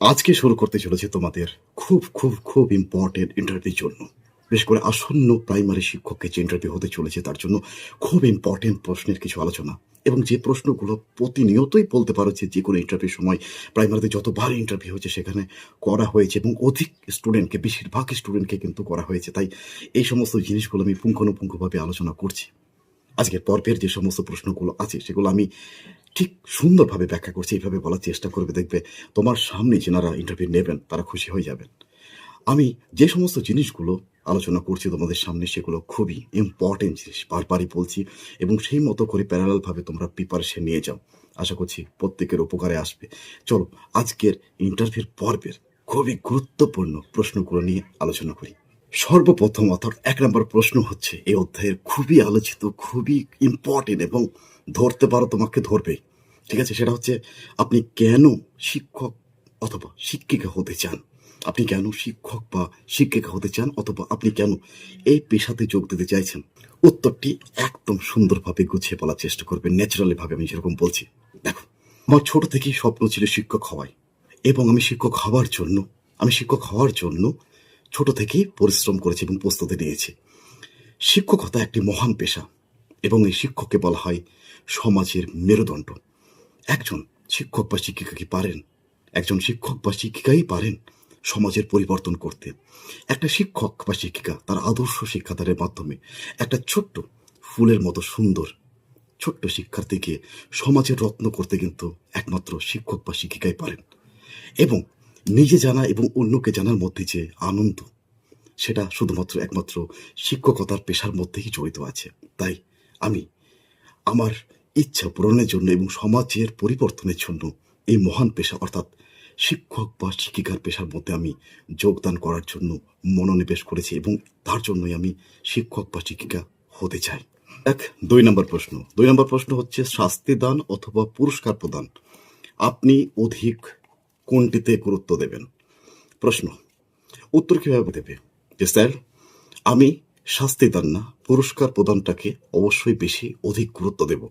আজকে শুরু করতে চলেছে তোমাদের খুব খুব খুব ইম্পর্টেন্ট ইন্টারভিউর জন্য। বিশেষ করে আসন্ন প্রাইমারি শিক্ষককে যে ইন্টারভিউ হতে চলেছে তার জন্য খুব ইম্পর্টেন্ট প্রশ্নের কিছু আলোচনা। এবং যে প্রশ্নগুলো প্রতিনিয়তই বলতে পারো যে যে কোনো ইন্টারভিউ সময় প্রাইমারিতে যতবার ইন্টারভিউ হয়েছে সেখানে করা হয়েছে এবং অধিক স্টুডেন্টকে বেশিরভাগ স্টুডেন্টকে কিন্তু করা হয়েছে। তাই এই সমস্ত জিনিসগুলো আমি পুঙ্খানুপুঙ্খভাবে আলোচনা করছি। আজকের পর্বের যে সমস্ত প্রশ্নগুলো আছে সেগুলো আমি ঠিক সুন্দরভাবে ব্যাখ্যা করছি, এইভাবে বলার চেষ্টা করবে, দেখবে তোমার সামনে যেনারা ইন্টারভিউ নেবেন, তারা খুশি হয়ে যাবেন। আমি যে সমস্ত জিনিসগুলো আলোচনা করছি তোমাদের সামনে, সেগুলো খুবই ইম্পর্টেন্ট জিনিস, বারবারই বলছি, এবং সেই মতো করে প্যারালালভাবে তোমরা প্রিপারেশন নিয়ে যাও। আশা করছি প্রত্যেকের উপকারে আসবে। চলো, আজকের ইন্টারভিউর পর্বের খুবই গুরুত্বপূর্ণ প্রশ্নগুলো নিয়ে আলোচনা করি। সর্বপ্রথম অর্থাৎ এক নম্বর প্রশ্ন হচ্ছে, এই অধ্যায়ের খুবই আলোচিত, খুবই ইম্পর্টেন্ট এবং ধরতে পারো তোমাকে ধরবে। ঠিক আছে? সেটা হচ্ছে, আপনি কেন শিক্ষক অথবা শিক্ষিকা হতে চান? আপনি কেন শিক্ষক বা শিক্ষিকা হতে চান অথবা আপনি কেন এই পেশাতে যোগ দিতে চাইছেন? উত্তরটি একদম সুন্দরভাবে গুছিয়ে বলার চেষ্টা করবেন ন্যাচারালি ভাবে আমি যেরকম বলছি। দেখো, আমার ছোট থেকেই স্বপ্ন ছিল শিক্ষক হওয়ায় এবং আমি শিক্ষক হওয়ার জন্য, আমি শিক্ষক হওয়ার জন্য ছোট থেকেই পরিশ্রম করেছি এবং প্রস্তুতি নিয়েছি। শিক্ষকতা একটি মহান পেশা এবং এই শিক্ষককে বলা হয় সমাজের মেরুদণ্ড। একজন শিক্ষক বা শিক্ষিকা কি পারেন? একজন শিক্ষক বা শিক্ষিকাই পারেন সমাজের পরিবর্তন করতে। একটা শিক্ষক বা শিক্ষিকা তার আদর্শ শিক্ষাদানের মাধ্যমে একটা ছোট্ট, ফুলের মতো সুন্দর, ছোট্ট শিক্ষার্থীকে সমাজের রত্ন করতে কিন্তু একমাত্র শিক্ষক বা শিক্ষিকাই পারেন। এবং নিজে জানা এবং অন্যকে জানার মধ্যে যে আনন্দ, সেটা শুধুমাত্র একমাত্র শিক্ষকতার পেশার মধ্যেই জড়িত আছে। তাই আমি আমার ইচ্ছা পূরণের জন্য এবং সমাজের পরিবর্তনের জন্য এই মহান পেশা, অর্থাৎ শিক্ষক বা শিক্ষিকার পেশার মধ্যে আমি যোগদান করার জন্য মনোনিবেশ করেছি এবং তার জন্যই আমি শিক্ষক বা শিক্ষিকা হতে চাই। এক, দুই নম্বর প্রশ্ন। দুই নম্বর প্রশ্ন হচ্ছে শাস্তি দান অথবা পুরস্কার প্রদান। আপনি অধিক কোনটিতে গুরুত্ব দেবেন? প্রশ্ন, উত্তর কীভাবে দেবে? যে স্যার, আমি শাস্তি দান না, পুরস্কার প্রদানটাকে অবশ্যই বেশি অধিক গুরুত্ব দেব।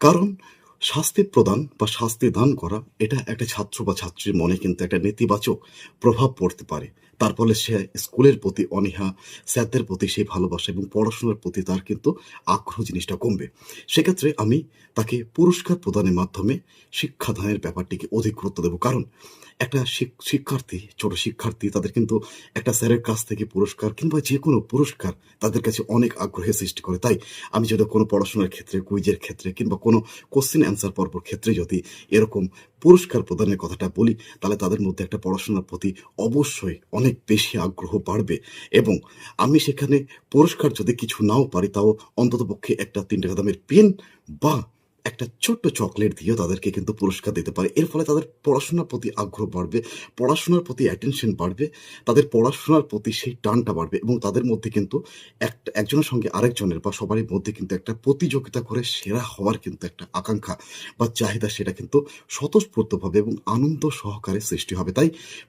কারণ শাস্তি প্রদান বা শাস্তি দান করা, এটা একটা ছাত্র বা ছাত্রীর মনে কিন্তু একটা নেতিবাচক প্রভাব পড়তে পারে। তার ফলে সে স্কুলের প্রতি অনীহা, স্যারদের প্রতি সেই ভালোবাসা এবং পড়াশোনার প্রতি তার কিন্তু আগ্রহ জিনিসটা কমবে। সেক্ষেত্রে আমি তাকে পুরস্কার প্রদানের মাধ্যমে শিক্ষাদানের ব্যাপারটিকে অধিক গুরুত্ব দেব। কারণ একটা শিক্ষার্থী, ছোট শিক্ষার্থী তাদের কিন্তু একটা স্যারের কাছ থেকে পুরস্কার কিংবা যে কোনো পুরস্কার তাদের কাছে অনেক আগ্রহের সৃষ্টি করে। তাই আমি যদি কোনো পড়াশোনার ক্ষেত্রে, কুইজের ক্ষেত্রে কিংবা কোনো কোশ্চেন অ্যান্সার পর্বর ক্ষেত্রে যদি এরকম পুরস্কার প্রদানের কথাটা বলি, তাহলে তাদের মধ্যে একটা পড়াশোনার প্রতি অবশ্যই অনেক বেশি আগ্রহ বাড়বে। এবং আমি সেখানে পুরস্কার যদি কিছু নাও পারি, তাও অন্ততপক্ষে একটা তিন টাকা দামের পেন বা একটা ছোট্ট চকলেট দিয়েও তাদেরকে কিন্তু পুরস্কার দিতে পারে। এর ফলে তাদের পড়াশোনার প্রতি আগ্রহ বাড়বে, পড়াশোনার প্রতি অ্যাটেনশন বাড়বে, তাদের পড়াশোনার প্রতি সেই টানটা বাড়বে এবং তাদের মধ্যে কিন্তু একটা, একজনের সঙ্গে আরেকজনের বা সবারই মধ্যে কিন্তু একটা প্রতিযোগিতা করে সেরা হওয়ার কিন্তু একটা আকাঙ্ক্ষা বা চাহিদা সেটা কিন্তু স্বতঃস্ফূর্তভাবে এবং আনন্দ সহকারে সৃষ্টি হবে। তাই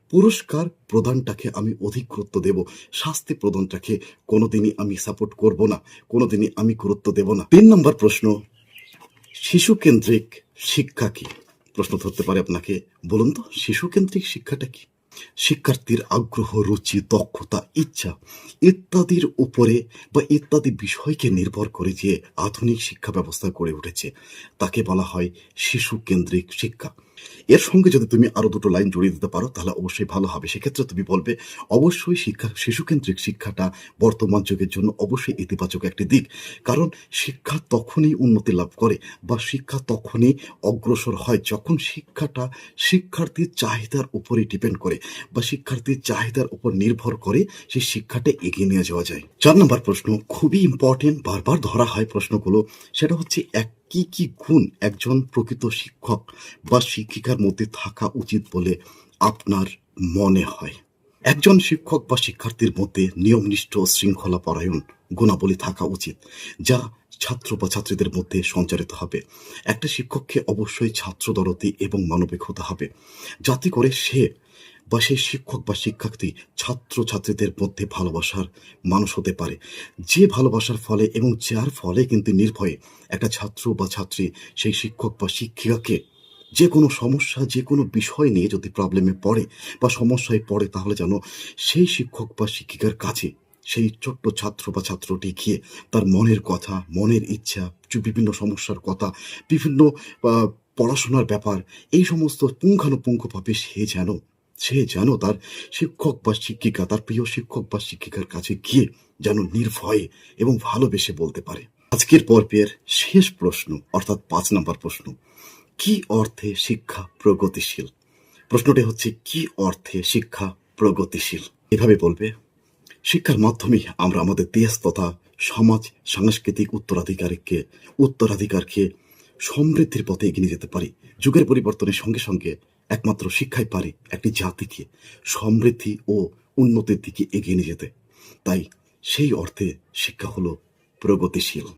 পুরস্কার প্রদানটাকে আমি অধিক গুরুত্ব দেব, শাস্তি প্রদানটাকে কোনোদিনই আমি সাপোর্ট করব না, কোনোদিনই আমি গুরুত্ব দেব না। তিন নম্বর প্রশ্ন শিশু কেন্দ্রিক শিক্ষা কি? প্রশ্ন ধরতে পারে আপনাকে। বলুন তো, শিশুকেন্দ্রিক শিক্ষাটা কি? শিক্ষার্থীর আগ্রহ, রুচি, দক্ষতা, ইচ্ছা ইত্যাদির উপরে বা ইত্যাদি বিষয়কে নির্ভর করে যে আধুনিক শিক্ষা ব্যবস্থা গড়ে উঠেছে, তাকে বলা হয় শিশু কেন্দ্রিক শিক্ষা। এর সঙ্গে যদি তুমি আরও দুটো লাইন জড়িয়ে দিতে পারো, তাহলে অবশ্যই ভালো হবে। সেক্ষেত্রে তুমি বলবে, অবশ্যই শিক্ষা, শিশুকেন্দ্রিক শিক্ষাটা বর্তমান যুগের জন্য অবশ্যই ইতিবাচক একটি দিক। কারণ শিক্ষা তখনই উন্নতি লাভ করে বা শিক্ষা তখনই অগ্রসর হয় যখন শিক্ষাটা শিক্ষার্থীর চাহিদার উপরে ডিপেন্ড করে বা শিক্ষার্থীর চাহিদার উপর নির্ভর করে সেই শিক্ষাটা এগিয়ে নিয়ে যাওয়া যায়। চার নম্বর প্রশ্ন, খুবই ইম্পর্টেন্ট বারবার ধরা হয় প্রশ্নগুলো, সেটা হচ্ছে এক কি কি গুণ একজন প্রকৃত শিক্ষক বা শিক্ষিকার মধ্যে থাকা উচিত বলে আপনার মনে হয়? একজন শিক্ষক বা শিক্ষার্থীর মধ্যে নিয়মনিষ্ঠ শৃঙ্খলা পরায়ণ গুণাবলী থাকা উচিত, যা ছাত্র বা ছাত্রীদের মধ্যে সঞ্চারিত হবে। একটা শিক্ষককে অবশ্যই ছাত্রদরতি এবং মানবিক হতে হবে, যাতে করে সে বা সেই শিক্ষক বা শিক্ষার্থী ছাত্র ছাত্রীদের মধ্যে ভালোবাসার মানুষ হতে পারে। যে ভালোবাসার ফলে এবং যার ফলে কিন্তু নির্ভয়ে একটা ছাত্র বা ছাত্রী সেই শিক্ষক বা শিক্ষিকাকে যে কোনো সমস্যা যে কোনো বিষয় নিয়ে যদি প্রবলেমে পড়ে বা সমস্যায় পড়ে তাহলে যেন সেই শিক্ষক বা শিক্ষিকার কাছে সেই ছোট্ট ছাত্র বা ছাত্রটি গিয়ে তার মনের কথা, মনের ইচ্ছা বিভিন্ন সমস্যার কথা, বিভিন্ন পড়াশোনার ব্যাপার, এই সমস্ত পুঙ্খানুপুঙ্খভাবে সে যেন সে যেন তার শিক্ষক বা শিক্ষিকা, তার প্রিয় শিক্ষক বা শিক্ষিকার কাছে গিয়ে যেন নির্ভয়ে এবং ভালোবেসে বলতে পারে। আজকের পর্বের শেষ প্রশ্ন, অর্থাৎ পাঁচ নম্বর প্রশ্ন, কি অর্থে শিক্ষা প্রগতিশীল? প্রশ্নটি হচ্ছে, কি অর্থে শিক্ষা প্রগতিশীল? এভাবে বলবে, শিক্ষার মাধ্যমে আমরা আমাদের দেশ তথা সমাজ, সাংস্কৃতিক উত্তরাধিকারকে উত্তরাধিকারকে সমৃদ্ধির পথে এগিয়ে যেতে পারি। যুগের পরিবর্তনের সঙ্গে সঙ্গে একমাত্র শিক্ষাই পারে একটি জাতিকে সমৃদ্ধি ও উন্নতির দিকে এগিয়ে নিয়ে যেতে। তাই সেই অর্থে শিক্ষা হলো প্রগতিশীল।